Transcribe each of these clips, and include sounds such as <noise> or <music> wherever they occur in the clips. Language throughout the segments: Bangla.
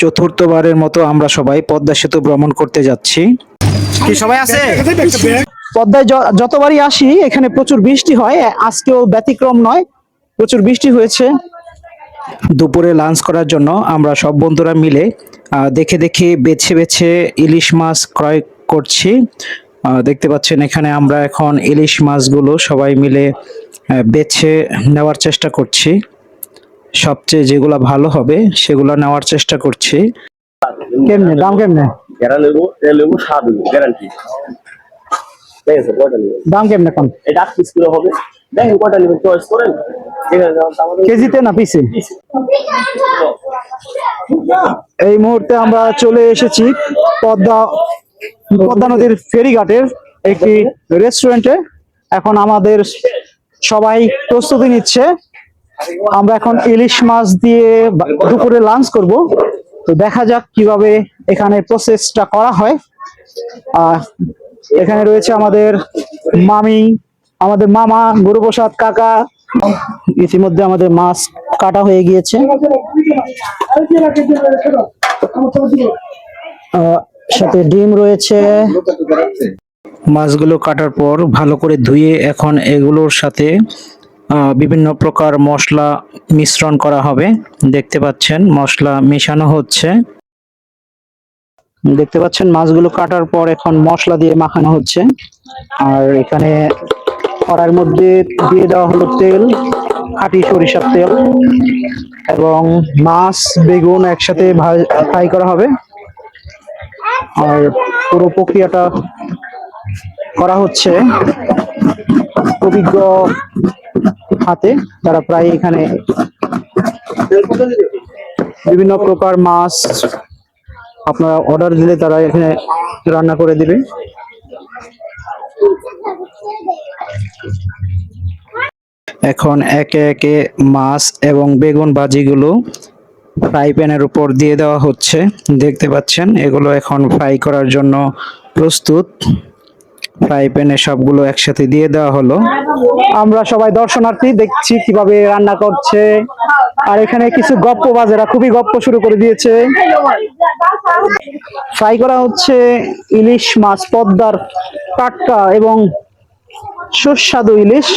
চতুর্থবারের মতো আমরা সবাই পদ্মা সেতু ভ্রমণ করতে যাচ্ছি। কি সবাই আছে? পদ্মায় যতবারই আসি এখানে প্রচুর বৃষ্টি হয়। আজকেও ব্যতিক্রম নয় প্রচুর বৃষ্টি হয়েছে। দুপুরে লাঞ্চ করার জন্য আমরা সব বন্ধুরা মিলে দেখে দেখে বেছে বেছে ইলিশ মাছ ক্রয় করছি। দেখতে পাচ্ছেন এখানে আমরা এখন ইলিশ মাছগুলো সবাই মিলে বেছে নেওয়ার চেষ্টা করছি। সবচেয়ে যেগুলো ভালো হবে সেগুলো নেওয়ার চেষ্টা করছি। কেমনে দাম কেমনে? এরা লেবু এ লেবু স্বাদ গ্যারান্টি দাম কেমনে কম এটা পিস করে হবে। দেখেন কয়টা নেবেন চয়েস করেন। কেজিতে না পিসে এই মুহূর্তে আমরা চলে এসেছি পদ্মা পদ্মা নদীর ফেরিঘাটের একটি রেস্টুরেন্টে এখন আমাদের সবাই প্রস্তুতি নিচ্ছে। আমরা এখন ইলিশ মাছ দিয়ে দুপুরে লাঞ্চ করব। তো দেখা যাক কীভাবে এখানে প্রসেসটা করা হয়। এখানে রয়েছে আমাদের মামি, আমাদের মামা, গুরুপ্রসাদ কাকা, ইতিমধ্যে আমাদের মাছ কাটা হয়ে গিয়েছে। সাথে ডিম রয়েছে। মাছগুলো কাটার পর ভালো করে ধুয়ে এখন এগুলোর সাথে বিভিন্ন প্রকার মশলা মিশ্রণ করা হবে। দেখতে পাচ্ছেন মশলা মেশানো হচ্ছে। দেখতে পাচ্ছেন মাছগুলো কাটার পর এখন মশলা দিয়ে মাখানো হচ্ছে। আর এখানে কড়াইয়ের মধ্যে দিয়ে দেওয়া হলো তেল, খাঁটি সরিষার তেল এবং মাছ, বেগুন একসাথে ফ্রাই করা হবে। আর পুরো প্রক্রিয়াটা করা হচ্ছে। অভিজ্ঞ হাতে, তারা প্রায় এখানে বিভিন্ন প্রকার মাছ আপনারা অর্ডার দিলে তারা এখানে রান্না করে দিবে। এখন একে একে মাছ এবং বেগুন ভাজিগুলো ফ্রাই প্যানের উপর দিয়ে দেওয়া হচ্ছে। দেখতে পাচ্ছেন, এগুলো এখন ফ্রাই করার জন্য প্রস্তুত। ফ্রাই প্যানে সবগুলো একসাথে দিয়ে দেওয়া হলো। আমরা সবাই দর্শনার্থী, দেখছি কীভাবে রান্না করছে। আর এখানে কিছু গপ্প বাজেরা খুবই গপ্প শুরু করে দিয়েছে। ফ্রাই করা হচ্ছে ইলিশ মাছ, পদ্মার টাটকা এবং সুস্বাদু ইলিশ।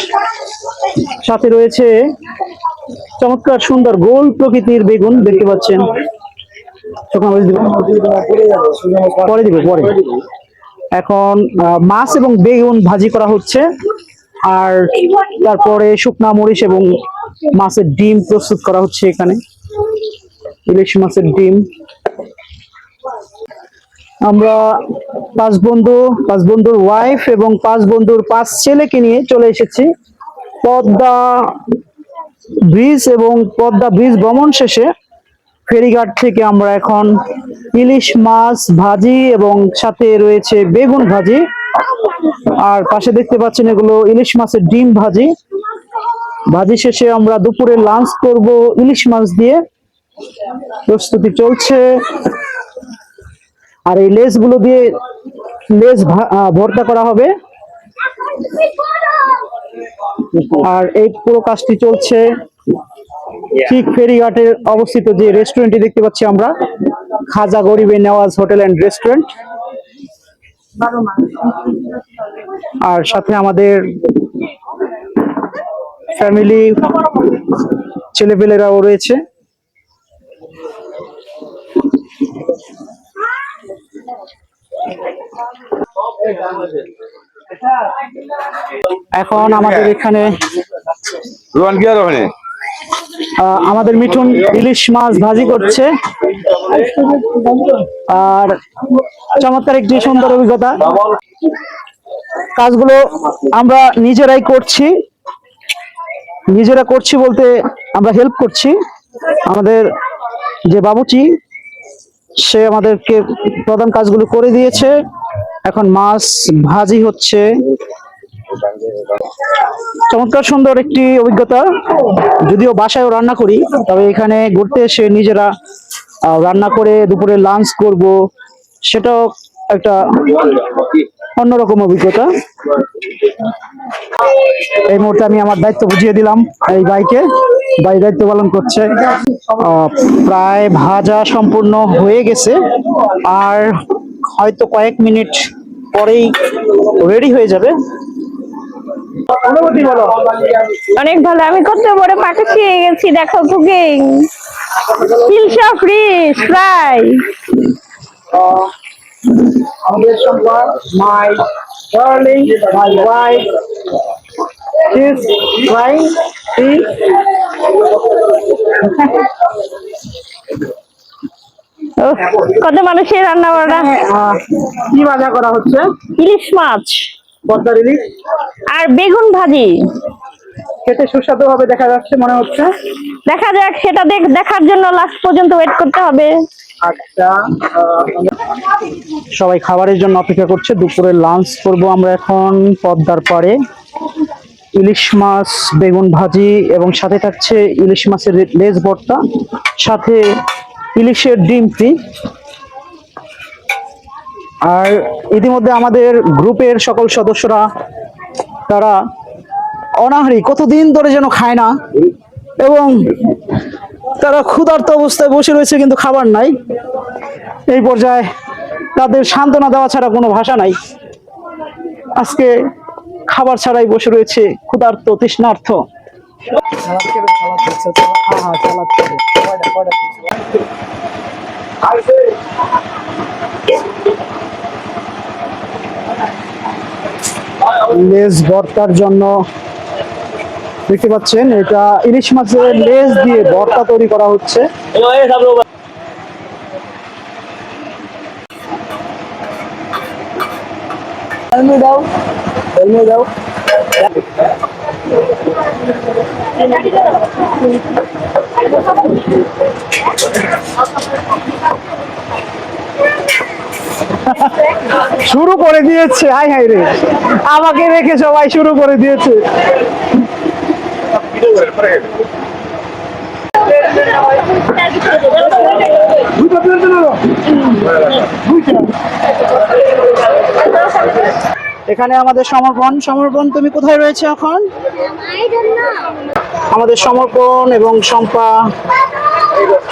সাথে রয়েছে চমৎকার সুন্দর গোল প্রকৃতির বেগুন, দেখতে পাচ্ছেন? পরে দিব, পরে। এখন মাছ এবং বেগুন ভাজি করা হচ্ছে। আর তারপরে শুকনা মরিচ এবং মাছের ডিম প্রস্তুত করা হচ্ছে এখানে। ইলিশ মাছের ডিম। আমরা পাঁচ বন্ধু, পাঁচ বন্ধুর ওয়াইফ এবং পাঁচ বন্ধুর পাঁচ ছেলেকে নিয়ে চলে এসেছি। পদ্মা ব্রিজ এবং পদ্মা ব্রিজ ভ্রমণ শেষে ফেরিঘাট থেকে আমরা এখন ইলিশ মাছ, ভাজি এবং সাথে রয়েছে বেগুন ভাজি। আর পাশে দেখতে পাচ্ছেন এগুলো ইলিশ মাছের ডিম ভাজি। ভাজি শেষে আমরা দুপুরে লাঞ্চ করব ইলিশ মাছ দিয়ে। প্রস্তুতি চলছে। আর এই লেসগুলো দিয়ে লেস ভর্তা করা হবে। আর এই পুরো কাজটি চলছে। ঠিক ফেরিঘাটের অবস্থিত যে রেস্টুরেন্টটি দেখতে পাচ্ছি আমরা। Khaja Garibe Nawaz hotel and restaurant. আর সাথে আমাদের ফ্যামিলি, ছেলেপেলেরাও রয়েছে। এখন আমাদের এখানে রোহান, কি আর ওখানে আমাদের মিঠুন ইলিশ মাছ ভাজি করছে। আর চমৎকার একটি সুন্দর অভিজ্ঞতা। কাজগুলো আমরা নিজেরাই করছি। নিজেরা করছি বলতে আমরা হেল্প করছি। আমাদের যে বাবুচি, সে আমাদেরকে প্রধান কাজগুলো করে দিয়েছে। এখন মাছ ভাজি হচ্ছে। চমৎকার সুন্দর একটি অভিজ্ঞতা। যদিও বাসায়ও রান্না করি, তবে এখানে ঘুরতে এসে নিজেরা রান্না করে দুপুরে লাঞ্চ করব, সেটাও একটা অন্যরকম অভিজ্ঞতা। এই মুহূর্তে আমি আমার দায়িত্ব বুঝিয়ে দিলাম এই বাইকে বাই দায়িত্ব পালন করছে। প্রায় ভাজা সম্পূর্ণ হয়ে গেছে, আর হয়তো কয়েক মিনিট পরেই রেডি হয়ে যাবে। বলো অনেক ভালো আমি কত বড় পাকা খেয়ে গেছি দেখো কুকিং ফ্রিজ ফ্রাই আমাদের সম্পর্ক my darling my wife is trying কত মানুষের রান্না বান্না কি ভাজা করা হচ্ছে? ইলিশ মাছ। পদ্মার ইলিশ আর বেগুন ভাজি। খেতে সুস্বাদু হবে দেখা যাচ্ছে মনে হচ্ছে। দেখা যাক সেটা দেখ দেখার জন্য লাস্ট পর্যন্ত ওয়েট করতে হবে। আচ্ছা সবাই খাবারের জন্য অপেক্ষা করছে। দুপুরে লাঞ্চ করব আমরা এখন পদ্মার পাড়ে। ইলিশ মাছ বেগুন ভাজি এবং সাথে থাকছে ইলিশ মাছের লেজ ভর্তা সাথে ইলিশের ডিম ফ্রি। আর ইতিমধ্যে আমাদের গ্রুপের সকল সদস্যরা, তারা অনাহারি, কতদিন ধরে যেন খায় না, এবং তারা ক্ষুধার্ত অবস্থায় বসে রয়েছে কিন্তু খাবার নাই। এই পর্যায়ে তাদের সান্ত্বনা দেওয়া ছাড়া কোনো ভাষা নাই। আজকে খাবার ছাড়াই বসে রয়েছে ক্ষুধার্ত, তৃষ্ণার্থ। লেজ ভর্তার জন্য দেখতে পাচ্ছেন এটা ইলিশ মাছের লেজ দিয়ে ভর্তা তৈরি করা হচ্ছে। <laughs> শুরু করে দিয়েছে হাই হাই রে। আমাকে রেখে সবাই শুরু করে দিয়েছে। এখানে আমাদের সমর্পণ। সমর্পণ তুমি কোথায় রয়েছে এখন? আমাদের সমর্পণ এবং শম্পা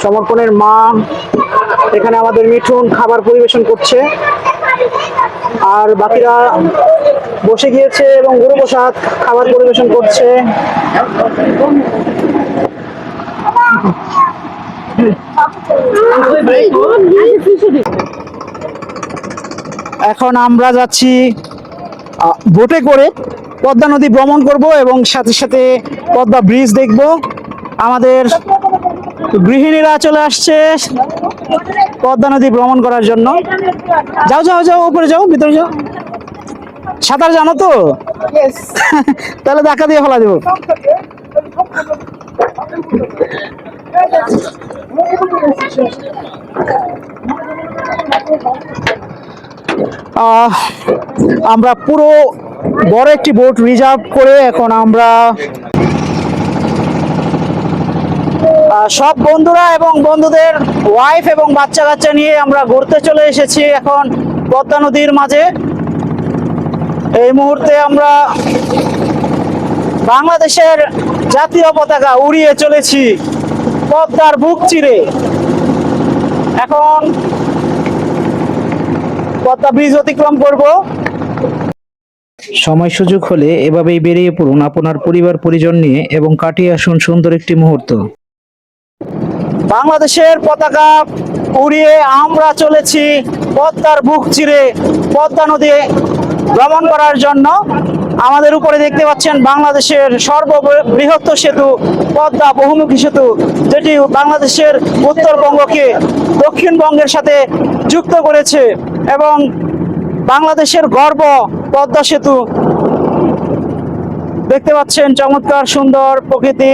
সমর্পণের মা এখানে আমাদের মিঠুন খাবার পরিবেশন করছে। আর বাকিরা বসে গিয়েছে এবং গুরু প্রসাদ খাবার পরিবেশন করছে। এখন আমরা যাচ্ছি বোটে করে পদ্মা নদী ভ্রমণ করব এবং সাথে সাথে পদ্মা ব্রিজ দেখব। আমাদের গৃহিণীরা চলে আসছে পদ্মা নদী ভ্রমণ করার জন্য। যাও যাও যাও উপরে যাও ভিতরে যাও। সাঁতার জানো তো? <laughs> তাহলে ধাক্কা দিয়ে ফেলা দেবো। আহ, আমরা পুরো বড় একটি বোট রিজার্ভ করে এখন আমরা সব বন্ধুরা এবং বন্ধুদের ওয়াইফ এবং বাচ্চা কাচ্চা নিয়ে আমরা ঘুরতে চলে এসেছি এখন পদ্মা নদীর মাঝে। এই মুহূর্তে আমরা বাংলাদেশের জাতীয় পতাকা উড়িয়ে চলেছি পদ্মার বুক চিরে। এখন পদ্মা ব্রিজ অতিক্রম করব। সময় সুযোগ হলে এভাবেই বেরিয়ে পড়ুন আপনার পরিবার পরিজন নিয়ে এবং কাটিয়ে আসুন সুন্দর একটি মুহূর্ত। বাংলাদেশের পতাকা উড়িয়ে আমরা চলেছি পদ্মার বুক চিরে পদ্মা নদী ভ্রমণ করার জন্য। আমাদের উপরে দেখতে পাচ্ছেন বাংলাদেশের সর্ববৃহৎ সেতু, পদ্মা বহুমুখী সেতু, যেটি বাংলাদেশের উত্তরবঙ্গকে দক্ষিণবঙ্গের সাথে যুক্ত করেছে এবং বাংলাদেশের গর্ব পদ্মা সেতু। দেখতে পাচ্ছেন চমৎকার সুন্দর প্রকৃতি।